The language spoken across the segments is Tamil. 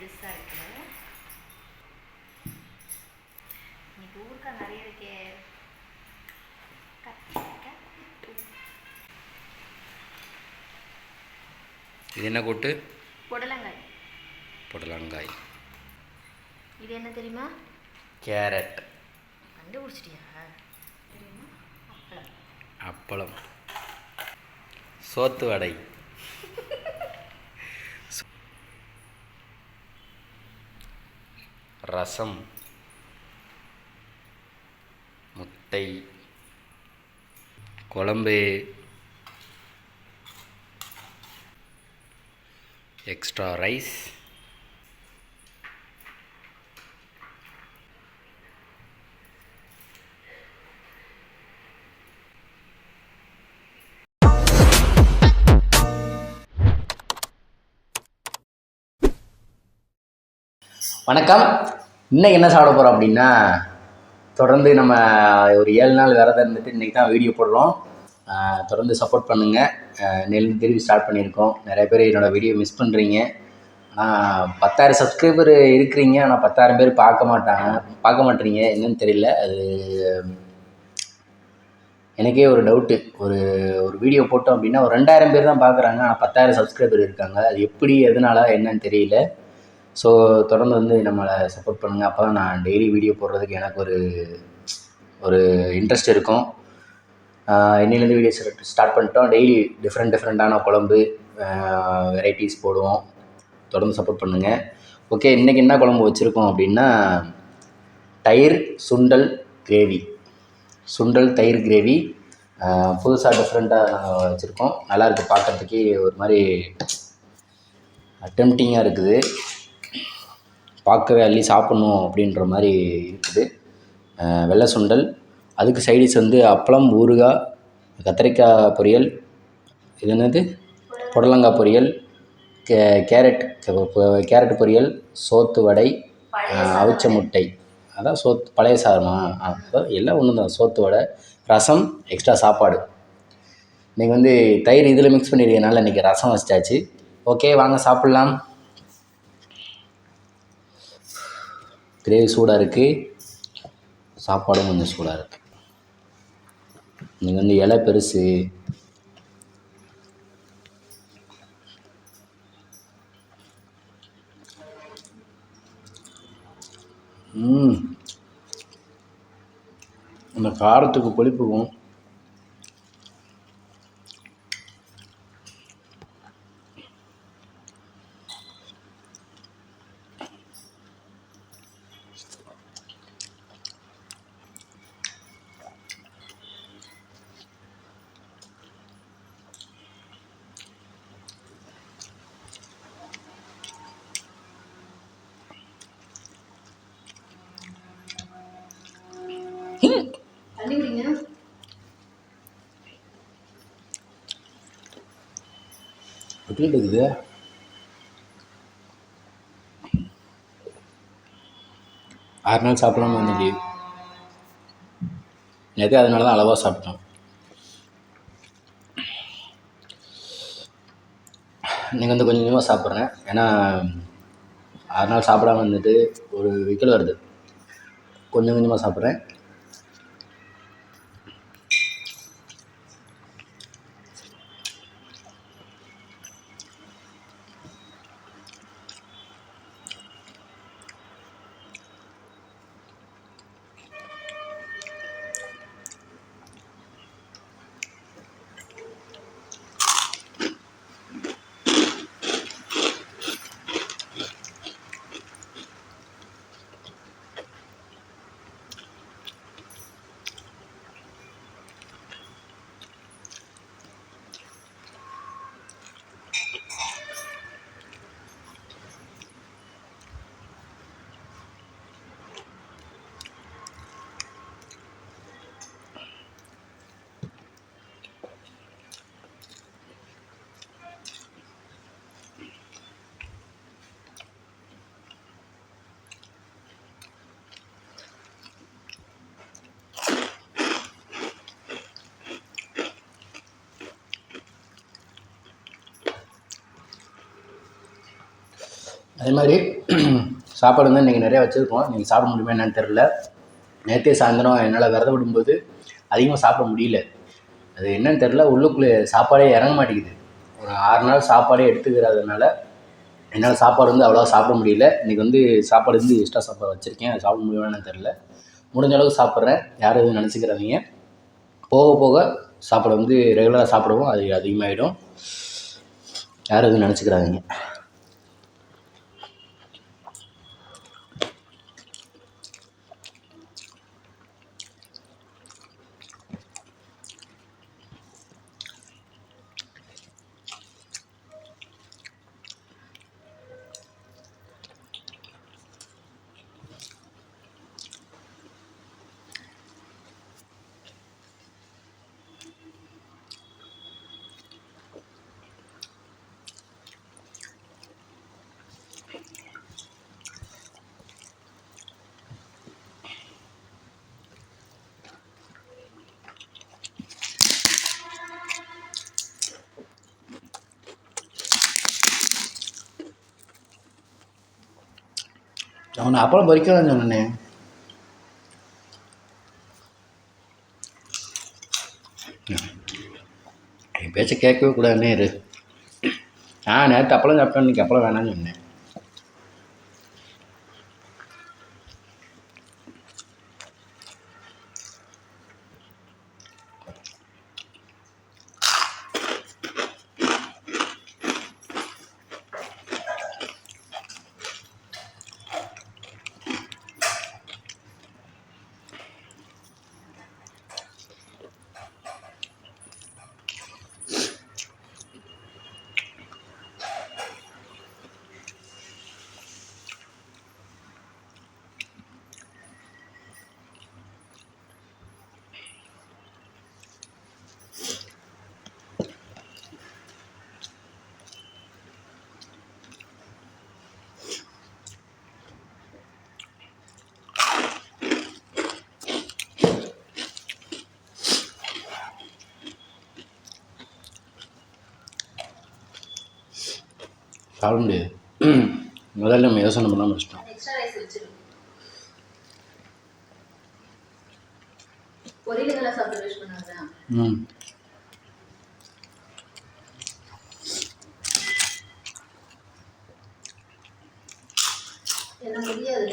பெருசாக இருக்குது இன்னைக்கு ஊருக்காய் நிறைய இருக்கே. இது என்ன கூட்டு? புடலங்காய். புடலங்காய். இது என்ன தெரியுமா? கேரட். கண்டுபிடிச்சிட்டியா? அப்பளம். சோத்து வடை ரசம் முட்டை குழம்பு எக்ஸ்ட்ரா ரைஸ் வணக்கம். இன்றைக்கி என்ன சாப்பிட போகிறோம் அப்படின்னா தொடர்ந்து நம்ம ஒரு ஏழு நாள் விரதம் இருந்துட்டு இன்றைக்கி தான் வீடியோ போடுறோம். தொடர்ந்து சப்போர்ட் பண்ணுங்கள் நெல் திரும்பி ஸ்டார்ட் பண்ணியிருக்கோம். நிறைய பேர் என்னோடய வீடியோ மிஸ் பண்ணுறீங்க ஆனால் பத்தாயிரம் சப்ஸ்கிரைபர் இருக்கிறீங்க. ஆனால் பத்தாயிரம் பேர் பார்க்க மாட்டாங்க. பார்க்க மாட்டீங்க. என்னன்னு தெரியல. அது எனக்கே ஒரு டவுட்டு ஒரு ஒரு வீடியோ போட்டோம் அப்படின்னா ஒரு ரெண்டாயிரம் பேர் தான் பார்க்குறாங்க. ஆனால் பத்தாயிரம் சப்ஸ்கிரைபர் இருக்காங்க. அது எப்படி எதனால என்னன்னு தெரியல. ஸோ தொடர்ந்து வந்து நம்மளை சப்போர்ட் பண்ணுங்கள் அப்போ தான் நான் டெய்லி வீடியோ போடுறதுக்கு எனக்கு ஒரு ஒரு இன்ட்ரெஸ்ட் இருக்கும். ஆஹ் இன்னிலேருந்து வீடியோ ஸ்டார்ட் பண்ணிட்டோம். டெய்லி டிஃப்ரெண்ட் டிஃப்ரெண்ட்டான குழம்பு வெரைட்டிஸ் போடுவோம். தொடர்ந்து சப்போர்ட் பண்ணுங்கள் ஓகே இன்றைக்கி என்ன குழம்பு வச்சுருக்கோம் அப்படின்னா தயிர் சுண்டல் கிரேவி சுண்டல் தயிர் கிரேவி புதுசாக டிஃப்ரெண்ட்டாக நாங்கள் வச்சுருக்கோம். நல்லாயிருக்கு பார்க்குறதுக்கே ஒரு மாதிரி அட்டெம்டிங்காக இருக்குது. பார்க்கவே அள்ளி சாப்பிட்ணும் அப்படின்ற மாதிரி இருக்குது. வெள்ளை சுண்டல் அதுக்கு சைடிஸ் வந்து அப்பளம் ஊறுகாய் கத்திரிக்காய் பொரியல் இது என்னது? புடலங்காய் பொரியல் கே கேரட் கேரட் பொரியல் சோத்து வடை அவிச்ச முட்டை. அதான் சோத் பழைய சாதமா? அதான் எல்லாம் ஒன்று தான் சோத்து வடை ரசம் எக்ஸ்ட்ரா சாப்பாடு. இன்றைக்கி வந்து தயிர் இதில் மிக்ஸ் பண்ணியிருக்கனால இன்றைக்கி ரசம் வச்சிட்டாச்சு. ஓகே வாங்க சாப்பிட்லாம். கிரேவி சூடாக இருக்குது சாப்பாடும் கொஞ்சம் சூடாக இருக்குது நீங்கள் வந்து இலை பெருசு. ம். அந்த காரத்துக்கு புளிப்புக்கும் எப்படி இருக்குது ஆறு நாள் சாப்பிடாம இன்னைக்கு நேற்று அதனால தான் அளவாக சாப்பிட்டோம். நீங்கள் வந்து கொஞ்சம் கொஞ்சமாக சாப்பிட்றேன். ஏன்னா ஆறு நாள் சாப்பிடாம வந்துட்டு ஒரு விக்கல் வருது. கொஞ்சம் கொஞ்சமாக சாப்பிட்றேன். அதே மாதிரி சாப்பாடு வந்து இன்றைக்கி நிறையா வச்சுருக்கோம். இன்றைக்கி சாப்பிட முடியுமா என்னன்னு தெரில நேற்றே சாயந்தரம் என்னால் விரத விடும்போது அதிகமாக சாப்பிட முடியல. அது என்னன்னு தெரில உள்ளுக்குள்ளே சாப்பாடே இறங்க மாட்டேங்குது. ஒரு ஆறு நாள் சாப்பாடே எடுத்துக்கிறதுனால என்னால் சாப்பாடு வந்து அவ்வளோவா சாப்பிட முடியல. இன்றைக்கி வந்து சாப்பாடு வந்து எக்ஸ்ட்ரா சாப்பாடு வச்சுருக்கேன். அது சாப்பிட முடியுமான்னு தெரில முடிஞ்ச அளவுக்கு சாப்பிட்றேன். யாரும் எதுவும் நினச்சிக்கிறாதீங்க போக போக சாப்பாடு வந்து ரெகுலராக சாப்பிடுவோம். அது அதிகமாகிடும் யாரும் எதுவும் நினச்சிக்கிறாதீங்க உன்னை அப்பளம் பொறிக்கலாம்னு சொன்னேன். என் பேச்சை கேட்கவே கூடாதுன்னே இரு. நான் நேற்று அப்பளம் சாப்பிட்டேன் இன்னைக்கு அப்பளம் வேணாம்னு சொன்னேன். சாப்பிட முடியாது முதல்ல நம்ம யோசனை பண்ணாமல் வச்சிட்டோம். ம். என்ன முடியாது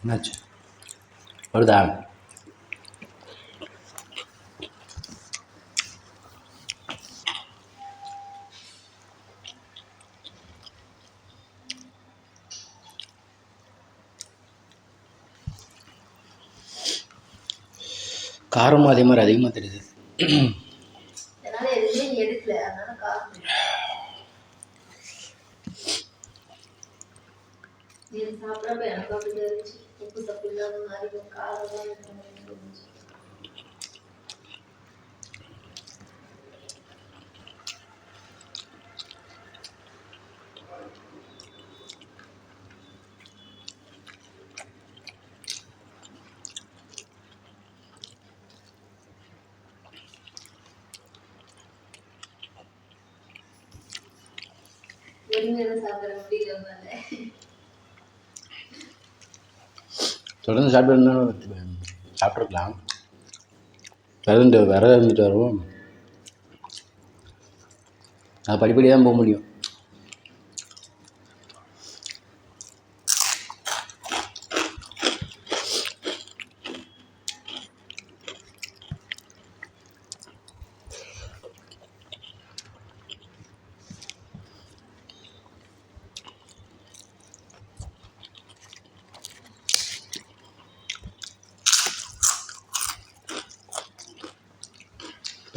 என்னாச்சு? வருதா? காரமும் அதே மாதிரி அதிகமாக தெரியுது என்னால எதுவுமே நீ எடுக்கல அதனால காசு நீ சாப்பிடாம எனக்கு அப்படிதான் இருந்துச்சு உப்பு தப்பு இல்லாத மாதிரி இருக்கும். காரம்லாம் இருக்கிற முடியல தொடர்ந்து சாப்பிட்டு சாப்பிட்ருக்கலாம் விரதம் விரதம் இருந்துட்டு வருவோம். அது படிப்படியாக தான் போக முடியும்.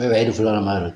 இப்போ வயிறு ஃபுல்லான மாதிரி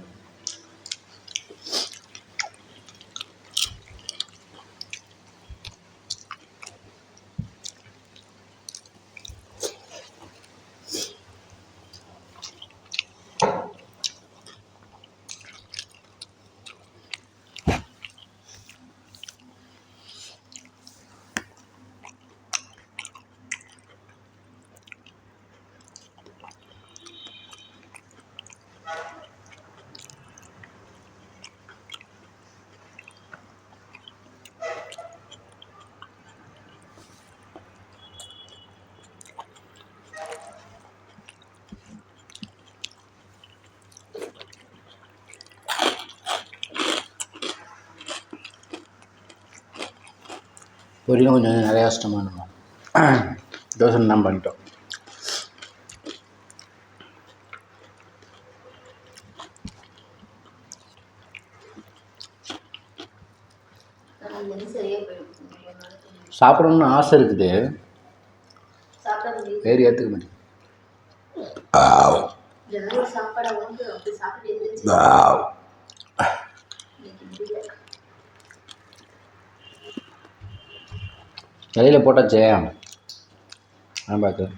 பொரியலும் கொஞ்சம் நிறையா கஷ்டமானோம் தோசை தான் பண்ணிட்டோம். சாப்பிடணும்னு ஆசை இருக்குது. வேறு ஏற்றுக்க மாட்டேன். சாப்பாடை வந்து அப்படி சாப்பிட்டு இருந்துச்சு இன்னைக்கு முடியல தலையில் போட்டாச்சே. நான் பார்க்குறேன்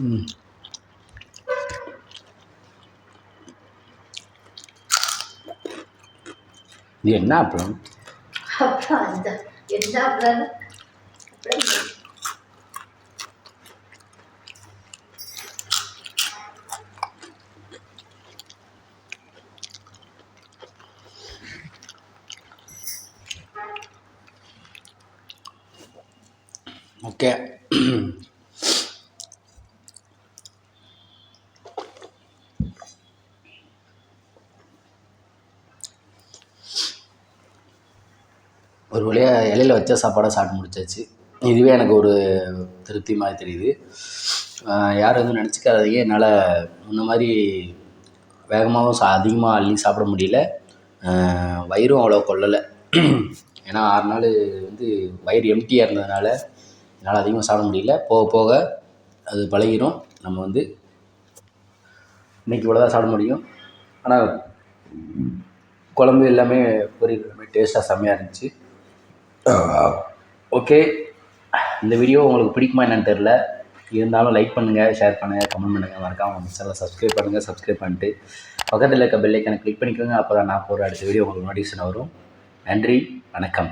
இதை வேஸ்ட் பண்ணக்கூடாது ம் இது என்ன அப்புறம் அப்புறம் அந்த என்ன அப்புறம் அப்புறம் ஓகே ஒரு வழியாக இலையில வச்ச சாப்பாடாக சாப்பிட்டு முடிச்சாச்சு. இதுவே எனக்கு ஒரு திருப்தி மாதிரி தெரியுது. யாரும் எதுவும் நினச்சிக்காதீங்க. என்னால் முன்ன மாதிரி வேகமாகவும் சா அதிகமாக அள்ளி சாப்பிட முடியல. வயிறும் அவ்வளோ கொள்ளலை ஏன்னா ஆறு நாள் வந்து வயிறு எம்டியாக இருந்ததுனால என்னால் அதிகமாக சாப்பிட முடியல. போக போக அது பழகிரும். நம்ம வந்து இன்னைக்கு இவ்வளோ தான் சாப்பிட முடியும். ஆனால் குழம்பு எல்லாமே பொரியல் எல்லாமே டேஸ்ட்டாக செம்மையாக இருந்துச்சு. ஓகே இந்த வீடியோ உங்களுக்கு பிடிக்குமா என்னன்னு தெரில இருந்தாலும் லைக் பண்ணுங்கள் ஷேர் பண்ணுங்கள் கமெண்ட் பண்ணுங்கள் மறக்காம நம்ம சேனலை சப்ஸ்கிரைப் பண்ணுங்கள் சப்ஸ்கிரைப் பண்ணிட்டு பக்கத்தில் இருக்க பெல்லைக்கான கிளிக் பண்ணிக்கோங்க. அப்போ தான் நான் போகிற அடுத்த வீடியோ உங்களுக்கு நோட்டிஃபிகேஷன் வரும். நன்றி வணக்கம்.